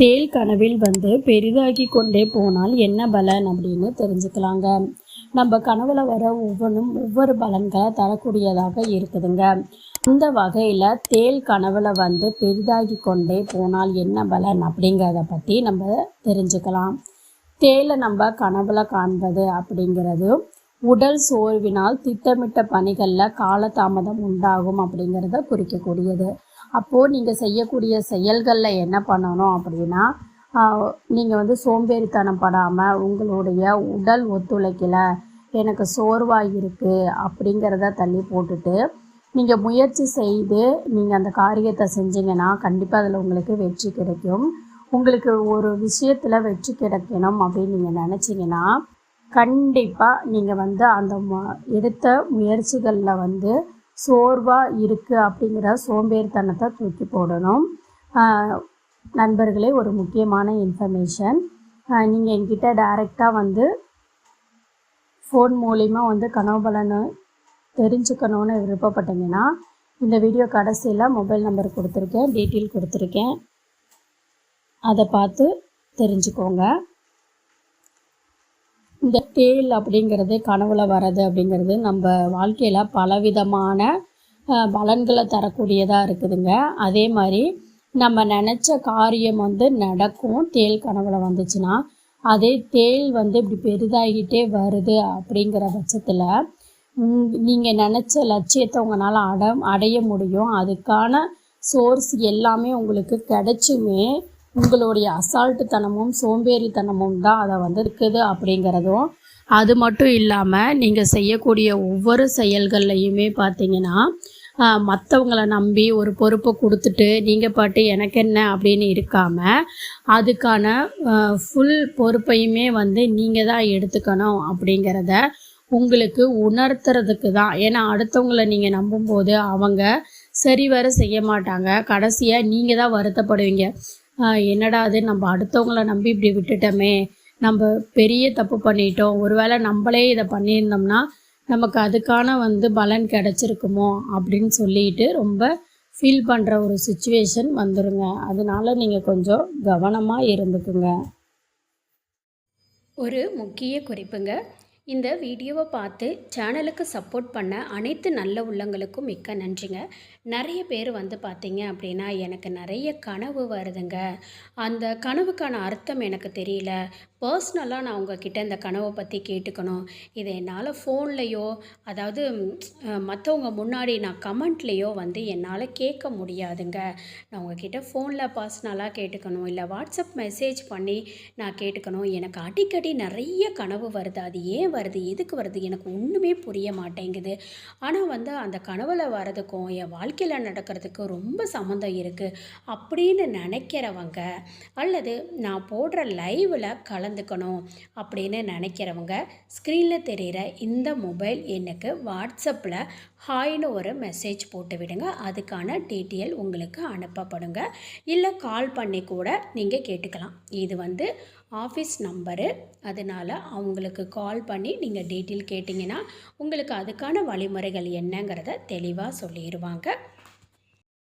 தேல் கனவில் வந்து பெரிதாகி கொண்டே போனால் என்ன பலன் அப்படின்னு தெரிஞ்சுக்கலாங்க. நம்ம கனவுல வர ஒவ்வொன்றும் ஒவ்வொரு பலன்களை தரக்கூடியதாக இருக்குதுங்க. அந்த வகையில் தேல் கனவுல வந்து பெரிதாகி கொண்டே போனால் என்ன பலன் அப்படிங்கிறத பற்றி நம்ம தெரிஞ்சுக்கலாம். தேலை நம்ம கனவுல காண்பது அப்படிங்கிறது உடல் சோர்வினால் திட்டமிட்ட பணிகளில் காலதாமதம் உண்டாகும் அப்படிங்கிறத குறிக்கக்கூடியது. அப்போது நீங்கள் செய்யக்கூடிய செயல்களில் என்ன பண்ணணும் அப்படின்னா நீங்கள் வந்து சோம்பேறித்தனம் படாமல் உங்களுடைய உடல் ஒத்துழைக்கல எனக்கு சோர்வாக இருக்குது அப்படிங்கிறத தள்ளி போட்டுட்டு நீங்கள் முயற்சி செய்து நீங்கள் அந்த காரியத்தை செஞ்சீங்கன்னா கண்டிப்பாக அதில் உங்களுக்கு வெற்றி கிடைக்கும். உங்களுக்கு ஒரு விஷயத்தில் வெற்றி கிடைக்கணும் அப்படின்னு நீங்கள் நினச்சிங்கன்னா கண்டிப்பாக நீங்கள் வந்து அந்த எடுத்த முயற்சிகளில் வந்து சோர்வாக இருக்குது அப்படிங்கிற சோம்பேறித்தனத்தை தூக்கி போடணும். நண்பர்களே ஒரு முக்கியமான இன்ஃபர்மேஷன். நீங்கள் என்கிட்ட டைரெக்டாக வந்து ஃபோன் மூலிமா வந்து கனவு பலனை தெரிஞ்சுக்கணுன்னு விருப்பப்பட்டீங்கன்னா இந்த வீடியோ கடைசியில் மொபைல் நம்பர் கொடுத்துருக்கேன் டீட்டெயில் கொடுத்துருக்கேன். அதை பார்த்து தெரிஞ்சுக்கோங்க. தேள் அப்படிங்கிறது கனவுல வர்றது அப்படிங்கிறது நம்ம வாழ்க்கையில் பலவிதமான பலன்களை தரக்கூடியதாக இருக்குதுங்க. அதே மாதிரி நம்ம நினச்ச காரியம் வந்து நடக்கும். தேள் கனவுல வந்துச்சுன்னா அதே தேள் வந்து இப்படி பெரிதாகிட்டே வருது அப்படிங்கிற பட்சத்தில் நீங்கள் நினச்ச லட்சியத்தை உங்களால் அட அடைய முடியும். அதுக்கான சோர்ஸ் எல்லாமே உங்களுக்கு கிடைச்சுமே உங்களுடைய அசால்ட்டுத்தனமும் சோம்பேறித்தனமும் தான் அதை வந்து இருக்குது அப்படிங்கிறதும் அது மட்டும் இல்லாமல் நீங்கள் செய்யக்கூடிய ஒவ்வொரு செயல்கள்லையுமே பார்த்தீங்கன்னா மற்றவங்கள நம்பி ஒரு பொறுப்பை கொடுத்துட்டு நீங்கள் பாட்டு எனக்கு என்ன? அப்படின்னு இருக்காமல் அதுக்கான ஃபுல் பொறுப்பையுமே வந்து நீங்கள் தான் எடுத்துக்கணும் அப்படிங்கிறத உங்களுக்கு உணர்த்துறதுக்கு தான். ஏன்னா அடுத்தவங்கள நீங்கள் நம்பும்போது அவங்க சரிவர செய்ய மாட்டாங்க. கடைசியாக நீங்கள் தான் வருத்தப்படுவீங்க. என்னடா அது? நம்ம அடுத்தவங்கள நம்பி இப்படி விட்டுட்டோமே. நம்ம பெரிய தப்பு பண்ணிட்டோம். ஒருவேளை நம்மளே இதை பண்ணியிருந்தோம்னா நமக்கு அதுக்கான வந்து பலன் கிடச்சிருக்குமோ அப்படின்னு சொல்லிட்டு ரொம்ப ஃபீல் பண்ணுற ஒரு சுச்சுவேஷன் வந்துருங்க. அதனால நீங்கள் கொஞ்சம் கவனமாக இருந்துக்குங்க. ஒரு முக்கிய குறிப்புங்க. இந்த வீடியோவை பார்த்து சேனலுக்கு சப்போர்ட் பண்ண அனைத்து நல்ல உள்ளங்களுக்கும் மிக்க நன்றிங்க. நிறைய பேர் வந்து பார்த்தீங்க அப்படின்னா எனக்கு நிறைய கனவு வருதுங்க. அந்த கனவுக்கான அர்த்தம் எனக்கு தெரியல. பர்சனலாக நான் உங்ககிட்ட இந்த கனவை பற்றி கேட்டுக்கணும். இதை என்னால் ஃபோன்லேயோ அதாவது மற்றவங்க முன்னாடி நான் கமெண்ட்லேயோ வந்து என்னால் கேட்க முடியாதுங்க. நான் உங்ககிட்ட ஃபோனில் பர்சனலாக கேட்டுக்கணும். இல்லை வாட்ஸ்அப் மெசேஜ் பண்ணி நான் கேட்டுக்கணும். எனக்கு அடிக்கடி நிறைய கனவு வருது. அது ஏன் வருது? எதுக்கு வருது? எனக்கு ஒன்றுமே புரிய மாட்டேங்குது. ஆனால் வந்து அந்த கனவில் வரதுக்கும் என் வாழ்க்கையில் நடக்கிறதுக்கும் ரொம்ப சம்மந்தம் இருக்குது அப்படின்னு நினைக்கிறவங்க அல்லது நான் போடுற லைவில் கல கலந்துக்கணும் அப்படின்னு நினைக்கிறவங்க ஸ்க்ரீனில் தெரிகிற இந்த மொபைல் எண்ணுக்கு வாட்ஸ்அப்பில் ஹாய்னு ஒரு மெசேஜ் போட்டு விடுங்க. அதுக்கான டீட்டெயில் உங்களுக்கு அனுப்பப்படுங்க. இல்லை கால் பண்ணி கூட நீங்கள் கேட்டுக்கலாம். இது வந்து ஆஃபீஸ் நம்பரு அதனால் அவங்களுக்கு கால் பண்ணி நீங்கள் டீட்டெயில் கேட்டிங்கன்னா உங்களுக்கு அதுக்கான வழிமுறைகள் என்னங்கிறத தெளிவாக சொல்லிடுவாங்க